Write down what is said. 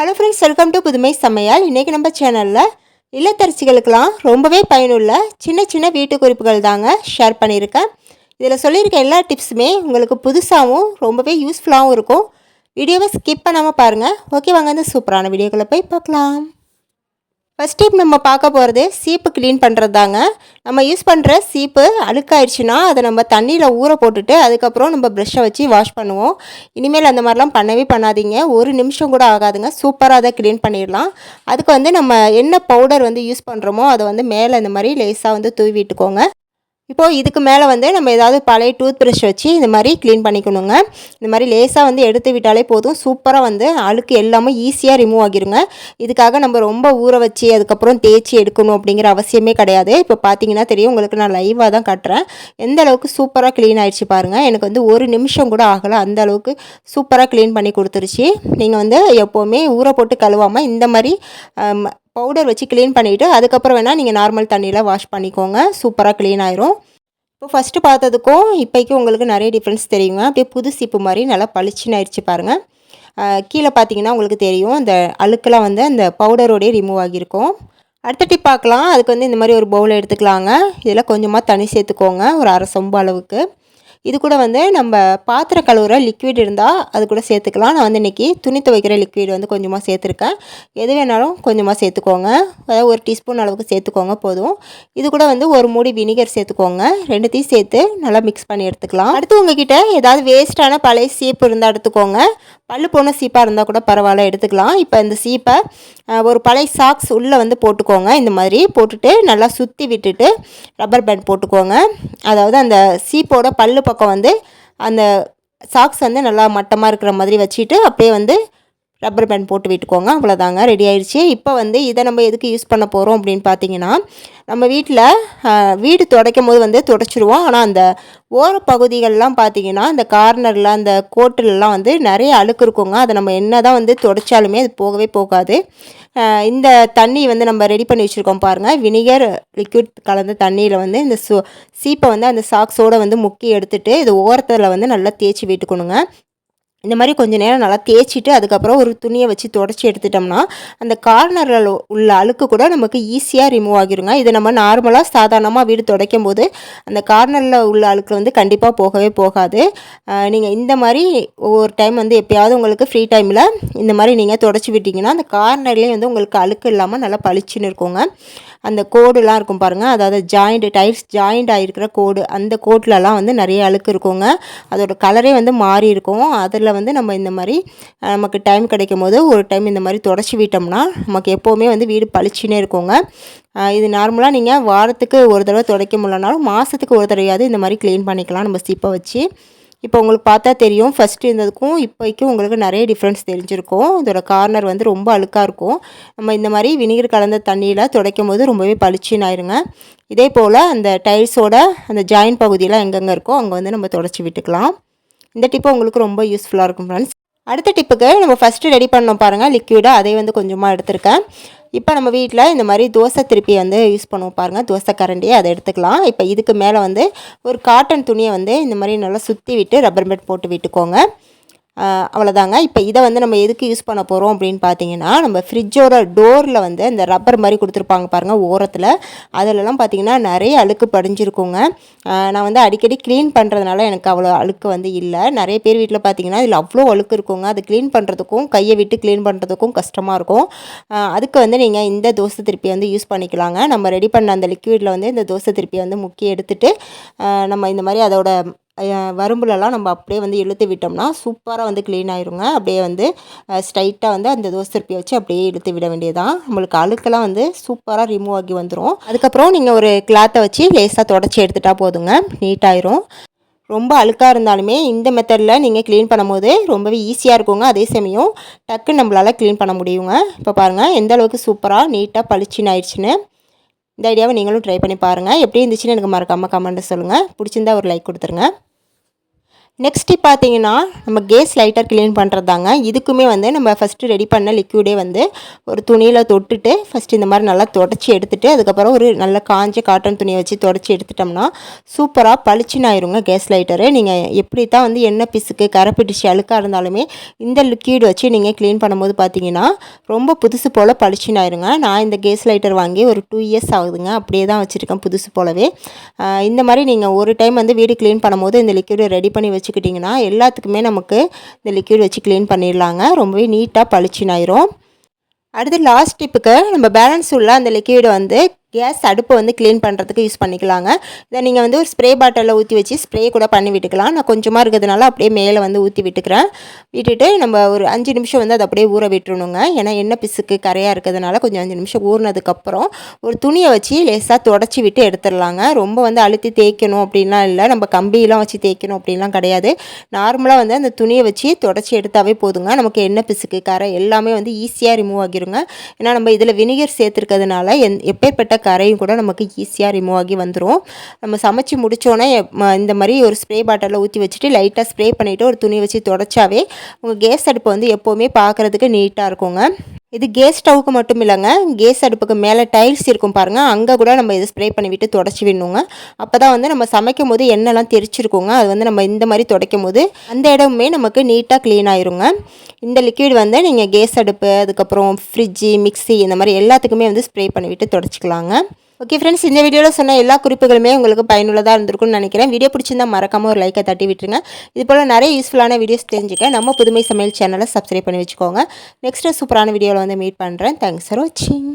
Hello friends welcome to புதுமை சமையல் இன்றைக்கி நம்ம சேனலில் இல்லத்தரசிகளுக்கெல்லாம் ரொம்பவே பயனுள்ள சின்ன சின்ன வீட்டு குறிப்புகள் தாங்க ஷேர் பண்ணியிருக்கேன். இதில் சொல்லியிருக்க எல்லா டிப்ஸுமே உங்களுக்கு புதுசாகவும் ரொம்பவே யூஸ்ஃபுல்லாகவும் இருக்கும். வீடியோவை ஸ்கிப் பண்ணாமல் பாருங்கள் ஓகே வாங்க இந்த சூப்பரான வீடியோக்குள்ளே போய் பார்க்கலாம். ஃபஸ்ட் டிப் நம்ம பார்க்க போகிறது சீப்பு க்ளீன் பண்ணுறது தாங்க நம்ம யூஸ் பண்ணுற சீப்பு அழுக்காயிடுச்சுன்னா அதை நம்ம தண்ணியில் ஊற போட்டுட்டு அதுக்கப்புறம் நம்ம ப்ரெஷ்ஷை வச்சு வாஷ் பண்ணுவோம். இனிமேல் அந்த மாதிரிலாம் பண்ணவே பண்ணாதீங்க. ஒரு நிமிஷம் கூட ஆகாதுங்க. சூப்பராக அதை க்ளீன் பண்ணிடலாம். அதுக்கு வந்து நம்ம என்ன பவுடர் வந்து யூஸ் பண்ணுறோமோ அதை வந்து மேலே இந்த மாதிரி லேஸாக வந்து தூவி விட்டுக்கோங்க. இப்போது இதுக்கு மேலே வந்து நம்ம ஏதாவது பழைய டூத் ப்ரஷ் வச்சு இந்த மாதிரி க்ளீன் பண்ணிக்கணுங்க. இந்த மாதிரி லேசாக வந்து எடுத்து விட்டாலே போதும். சூப்பராக வந்து அழுக்கு எல்லாமே ஈஸியாக ரிமூவ் ஆகிருங்க. இதுக்காக நம்ம ரொம்ப ஊற வச்சு அதுக்கப்புறம் தேய்ச்சி எடுக்கணும் அப்படிங்கிற அவசியமே கிடையாது. இப்போ பார்த்தீங்கன்னா தெரியும் உங்களுக்கு நான் லைவாக தான் கட்டுறேன். எந்த அளவுக்கு சூப்பராக க்ளீன் ஆகிடுச்சு பாருங்கள் எனக்கு வந்து ஒரு நிமிஷம் கூட ஆகலை. அந்த அளவுக்கு சூப்பராக க்ளீன் பண்ணி கொடுத்துருச்சு. நீங்கள் வந்து எப்போவுமே ஊற போட்டு கழுவாமல் இந்த மாதிரி பவுடர் வச்சு க்ளீன் பண்ணிவிட்டு அதுக்கப்புறம் வேணால் நீங்கள் நார்மல் தண்ணியில் வாஷ் பண்ணிக்கோங்க. சூப்பராக க்ளீன் ஆயிரும். இப்போ ஃபஸ்ட்டு பார்த்ததுக்கும் இப்போக்கும் உங்களுக்கு நிறைய டிஃப்ரென்ஸ் தெரியுங்க. அப்படியே புது சீப்பு மாதிரி நல்லா பளிச்சுன்னு ஆயிடுச்சு பாருங்கள் கீழே பார்த்தீங்கன்னா உங்களுக்கு தெரியும். அந்த அழுக்கெல்லாம் வந்து அந்த பவுடரோடய ரிமூவ் ஆகியிருக்கும். அடுத்த டிப் பார்க்கலாம். அதுக்கு வந்து இந்த மாதிரி ஒரு பவுலை எடுத்துக்கலாங்க. இதில் கொஞ்சமாக தண்ணி சேர்த்துக்கோங்க. ஒரு அரை சொம்பு அளவுக்கு. இது கூட வந்து நம்ம பாத்திரம் கழுவுற லிக்விட் இருந்தால் அது கூட சேர்த்துக்கலாம். நான் வந்து இன்றைக்கி துணி துவைக்கிற லிக்விட் வந்து கொஞ்சமாக சேர்த்துருக்கேன். எது வேணாலும் கொஞ்சமாக சேர்த்துக்கோங்க. அதாவது ஒரு டீஸ்பூன் அளவுக்கு சேர்த்துக்கோங்க போதும். இது கூட வந்து ஒரு மூடி வினிகர் சேர்த்துக்கோங்க. ரெண்டுத்தையும் சேர்த்து நல்லா மிக்ஸ் பண்ணி எடுத்துக்கலாம். அடுத்து உங்ககிட்ட ஏதாவது வேஸ்ட்டான பழைய சீப்பு இருந்தால் எடுத்துக்கோங்க. பல்லு போன சீப்பாக இருந்தால் கூட பரவாயில்ல எடுத்துக்கலாம். இப்போ இந்த சீப்பை ஒரு பழைய சாக்ஸ் உள்ளே வந்து போட்டுக்கோங்க. இந்த மாதிரி போட்டுட்டு நல்லா சுற்றி விட்டுட்டு ரப்பர் பேண்ட் போட்டுக்கோங்க. அதாவது அந்த சீப்போட பல்லு பக்கம் வந்து அந்த சாக்ஸ் வந்து நல்லா மட்டமாக இருக்கிற மாதிரி வச்சுட்டு அப்படியே வந்து ரப்பர் பேண்ட் போட்டு விட்டுக்கோங்க அவ்வளோதாங்க ரெடி ஆயிடுச்சு. இப்போ வந்து இதை நம்ம எதுக்கு யூஸ் பண்ண போகிறோம் அப்படின்னு பார்த்தீங்கன்னா நம்ம வீட்டில் வீடு துடைக்கும் போது வந்து துடைச்சிருவோம். ஆனால் அந்த ஓர பகுதிகள்லாம் பார்த்தீங்கன்னா அந்த கார்னரில் அந்த கோட்டிலலாம் வந்து நிறைய அழுக்கு இருக்குங்க. அதை நம்ம என்ன தான் வந்து துடைச்சாலுமே அது போகவே போகாது. இந்த தண்ணி வந்து நம்ம ரெடி பண்ணி வச்சுருக்கோம் பாருங்கள் வினிகர் லிக்விட் கலந்த தண்ணியில் வந்து இந்த சோ சீப்பை வந்து அந்த சாக்ஸோடு வந்து முக்கி எடுத்துகிட்டு இது ஓரத்தில் வந்து நல்லா தேய்ச்சி விட்டுக்கணுங்க. இந்த மாதிரி கொஞ்சம் நேரம் நல்லா தேய்ச்சிட்டு அதுக்கப்புறம் ஒரு துணியை வச்சு தொடச்சி எடுத்துட்டோம்னா அந்த கார்னரில் உள்ள அழுக்கு கூட நமக்கு ஈஸியாக ரிமூவ் ஆகிருங்க. இதை நம்ம நார்மலாக சாதாரணமாக வீடு துடைக்கும் போது அந்த கார்னரில் உள்ள அழுக்கு வந்து கண்டிப்பாக போகவே போகாது. நீங்கள் இந்த மாதிரி ஒவ்வொரு டைம் வந்து எப்போயாவது உங்களுக்கு ஃப்ரீ டைமில் இந்த மாதிரி நீங்கள் தொடச்சி விட்டிங்கன்னா அந்த கார்னர்லேயே வந்து உங்களுக்கு அழுக்கு இல்லாமல் நல்லா பளிச்சுன்னு இருக்குங்க. அந்த கோடுலாம் இருக்கும் பாருங்கள் அதாவது ஜாயிண்ட் டைல்ஸ் ஜாயிண்ட் ஆகிருக்கிற கோடு. அந்த கோட்லலாம் வந்து நிறைய அழுக்கு இருக்குங்க. அதோட கலரே வந்து மாறி இருக்கும். அதில் வந்து நம்ம இந்த மாதிரி நமக்கு டைம் கிடைக்கும் போது ஒரு டைம் இந்த மாதிரி தொடச்சி விட்டோம்னா நமக்கு எப்போவுமே வந்து வீடு பளிச்சுன்னே இருக்குங்க. இது நார்மலாக நீங்கள் வாரத்துக்கு ஒரு தடவை துடைக்க முடியலனாலும் மாதத்துக்கு ஒரு தடவையாவது இந்த மாதிரி க்ளீன் பண்ணிக்கலாம். நம்ம சீப்பை வச்சு. இப்போ உங்களுக்கு பார்த்தா தெரியும். ஃபஸ்ட்டு இருந்ததுக்கும் இப்போக்கும் உங்களுக்கு நிறைய டிஃப்ரென்ஸ் தெரிஞ்சிருக்கும். இதோட கார்னர் வந்து ரொம்ப அழுக்காக இருக்கும். நம்ம இந்த மாதிரி வினிகர் கலந்த தண்ணியில் துடைக்கும் போது ரொம்பவே பளிச்சின்னு ஆயிருங்க. இதே போல் அந்த டைல்ஸோட அந்த ஜாயின் பகுதியெலாம் எங்கெங்கே இருக்கோ அங்கே வந்து நம்ம தொடச்சி விட்டுக்கலாம். இந்த டிப்பு உங்களுக்கு ரொம்ப யூஸ்ஃபுல்லாக இருக்கும் ஃப்ரெண்ட்ஸ் அடுத்த டிப்புக்கு நம்ம ஃபஸ்ட்டு ரெடி பண்ணோம் பாருங்கள் லிக்விடாக அதே வந்து கொஞ்சமாக எடுத்திருக்கேன். இப்போ நம்ம வீட்டில் இந்த மாதிரி தோசை திருப்பி வந்து யூஸ் பண்ணுவோம் பாருங்கள் தோசை கரண்டியை அதை எடுத்துக்கலாம். இப்போ இதுக்கு மேலே வந்து ஒரு காட்டன் துணியை வந்து இந்த மாதிரி நல்லா சுற்றி விட்டு ரப்பர் பேட் போட்டு விட்டுக்கோங்க. அவ்வளோதாங்க இப்போ இதை வந்து நம்ம எதுக்கு யூஸ் பண்ண போகிறோம் அப்படின்னு பார்த்தீங்கன்னா நம்ம ஃப்ரிட்ஜோட டோரில் வந்து இந்த ரப்பர் மாதிரி கொடுத்துருப்பாங்க பாருங்கள் ஓரத்தில். அதிலலாம் பார்த்தீங்கன்னா நிறைய அழுக்கு படிஞ்சிருக்குங்க. நான் வந்து அடிக்கடி க்ளீன் பண்ணுறதுனால எனக்கு அவ்வளோ அழுக்கு வந்து இல்லை. நிறைய பேர் வீட்டில் பார்த்தீங்கன்னா இதில் அவ்வளோ அழுக்கு இருக்குங்க. அது க்ளீன் பண்ணுறதுக்கும் கையை விட்டு க்ளீன் பண்ணுறதுக்கும் கஷ்டமாக இருக்கும். அதுக்கு வந்து நீங்கள் இந்த தோசை திருப்பி வந்து யூஸ் பண்ணிக்கலாங்க. நம்ம ரெடி பண்ண அந்த லிக்விடில் வந்து இந்த தோசை திருப்பி வந்து முக்கிய எடுத்துகிட்டு நம்ம இந்த மாதிரி அதோட வரும்புலலாம் நம்ம அப்படியே வந்து இழுத்து விட்டோம்னா சூப்பராக வந்து க்ளீன் ஆயிருங்க. அப்படியே வந்து ஸ்ட்ரைட்டாக வந்து அந்த தோசை திருப்பியை வச்சு அப்படியே இழுத்து விட வேண்டியதான் நம்மளுக்கு அழுக்கெல்லாம் வந்து சூப்பராக ரிமூவ் ஆகி வந்துடும் அதுக்கப்புறம் நீங்கள் ஒரு கிளாத்தை வச்சு லேஸாக தொடச்சி எடுத்துட்டா போதுங்க. நீட்டாயிரும் ரொம்ப அழுக்காக இருந்தாலுமே இந்த மெத்தடில் நீங்கள் க்ளீன் பண்ணும்போது ரொம்பவே ஈஸியாக இருக்குங்க. அதே சமயம் டக்குன்னு நம்மளால் க்ளீன் பண்ண முடியுங்க. இப்போ பாருங்கள் எந்த அளவுக்கு சூப்பராக நீட்டாக பளிச்சின்னு ஆயிடுச்சுன்னு. இந்த ஐடியாவை நீங்களும் ட்ரை பண்ணி பாருங்கள் எப்படி இருந்துச்சுன்னு எனக்கு மறக்காமல் கமெண்ட்டு சொல்லுங்கள் பிடிச்சிருந்தா ஒரு லைக் கொடுத்துருங்க. நெக்ஸ்ட்டு பார்த்தீங்கன்னா நம்ம கேஸ் லைட்டர் க்ளீன் பண்ணுறதாங்க இதுக்குமே வந்து நம்ம ஃபஸ்ட்டு ரெடி பண்ண லிக்யூடே வந்து ஒரு துணியில் தொட்டுட்டு ஃபஸ்ட்டு இந்த மாதிரி நல்லா தொடச்சி எடுத்துகிட்டு அதுக்கப்புறம் ஒரு நல்ல காஞ்ச காட்டன் துணியை வச்சு தொடச்சி எடுத்துட்டோம்னா சூப்பராக பளிச்சுன்னு ஆயிருங்க கேஸ் லைட்டரு நீங்கள் எப்படி தான் வந்து எண்ணெய் பிசுக்கு கரைப்பிடிச்சு அழுக்காக இருந்தாலுமே இந்த லிக்யூட் வச்சு நீங்கள் க்ளீன் பண்ணும்போது பார்த்தீங்கன்னா ரொம்ப புதுசு போல் பளிச்சுன்னு ஆயிருங்க. நான் இந்த கேஸ் லைட்டர் வாங்கி ஒரு டூ இயர்ஸ் ஆகுதுங்க. அப்படியே தான் வச்சுருக்கேன் புதுசு போலவே. இந்த மாதிரி நீங்கள் ஒரு டைம் வந்து வீடு க்ளீன் பண்ணும்போது இந்த லிக்யூடு ரெடி பண்ணி வச்சு வச்சுக்கிட்டிங்கன்னா எல்லாத்துக்குமே நமக்கு இந்த லிக்யூட் வச்சு க்ளீன் பண்ணிடலாங்க. ரொம்பவே நீட்டாக பளிச்சுனாயிரும் அடுத்து லாஸ்ட் டிப்புக்கு நம்ம பேலன்ஸ் உள்ள அந்த லிக்யூடை வந்து கேஸ் அடுப்பை வந்து க்ளீன் பண்ணுறதுக்கு யூஸ் பண்ணிக்கலாங்க. இதை நீங்கள் வந்து ஒரு ஸ்ப்ரே பாட்டிலில் ஊற்றி வச்சு ஸ்ப்ரே கூட பண்ணி விட்டுக்கலாம். நான் கொஞ்சமாக இருக்கிறதுனால அப்படியே மேலே வந்து ஊற்றி விட்டுக்கிறேன். விட்டுட்டு நம்ம ஒரு அஞ்சு நிமிஷம் வந்து அதை அப்படியே ஊற விட்டுருணுங்க ஏன்னா எண்ணெய் பிசுக்கு கரையாக இருக்கிறதுனால கொஞ்சம் அஞ்சு நிமிஷம் ஊறினதுக்கப்புறம் ஒரு துணியை வச்சு லேசாக தொடச்சி விட்டு எடுத்துடலாங்க. ரொம்ப வந்து அழுத்தி தேய்க்கணும் அப்படின்லாம் இல்லை. நம்ம கம்பியெலாம் வச்சு தேய்க்கணும் அப்படின்லாம் கிடையாது. நார்மலாக வந்து அந்த துணியை வச்சு தொடச்சி எடுத்தாவே போதுங்க. நமக்கு எண்ணெய் பிசுக்கு கரை எல்லாமே வந்து ஈஸியாக ரிமூவ் ஆகிருங்க. ஏன்னா நம்ம இதில் வினிகர் சேர்த்துருக்கிறதுனால எந் எப்பேற்பட்ட கரையும் கூட நமக்கு ஈஸியாக ரிமூவ் ஆகி வந்துடும் நம்ம சமைச்சு முடித்தோன்னே இந்த மாதிரி ஒரு ஸ்ப்ரே பாட்டிலில் ஊற்றி வச்சுட்டு லைட்டாக ஸ்ப்ரே பண்ணிவிட்டு ஒரு துணி வச்சு தொடச்சாவே உங்கள் கேஸ் அடுப்பு வந்து எப்போவுமே பார்க்குறதுக்கு நீட்டாக இருக்குங்க. இது கேஸ் ஸ்டவ்வுக்கு மட்டும் இல்லைங்க. கேஸ் அடுப்புக்கு மேலே டைல்ஸ் இருக்கும் பாருங்கள் அங்கே கூட நம்ம இதை ஸ்ப்ரே பண்ணிவிட்டு தொடச்சி விடணுங்க. அப்போ தான் வந்து நம்ம சமைக்கும் போது எண்ணெய்லாம் தெரிச்சிருக்கோங்க. அது வந்து நம்ம இந்த மாதிரி துடைக்கும் போது அந்த இடமுமே நமக்கு நீட்டாக க்ளீன் ஆயிருங்க. இந்த லிக்விட் வந்து நீங்கள் கேஸ் அடுப்பு அதுக்கப்புறம் ஃப்ரிட்ஜு மிக்சி இந்த மாதிரி எல்லாத்துக்குமே வந்து ஸ்ப்ரே பண்ணிவிட்டு தொடச்சிக்கலாங்க. ஓகே ஃப்ரெண்ட்ஸ் இந்த வீடியோவில் சொன்ன எல்லா குறிப்புகளுமே உங்களுக்கு பயனுள்ளதாக இருந்திருக்கும்னு நினைக்கிறேன். வீடியோ பிடிச்சிருந்தா மறக்காமல் ஒரு லைக்கை தட்டி விட்டுருங்க. இது போல் நிறைய யூஸ்ஃபுல்லான வீடியோஸ் தெரிஞ்சுக்க நம்ம புதுமை சமையல் சேனலை சப்ஸ்கிரைப் பண்ணி வச்சுக்கோங்க. நெக்ஸ்ட்டு சூப்பரான வீடியோவில் வந்து மீட் பண்ணுறேன் தேங்க்ஸ் ஃபார் வாட்சிங்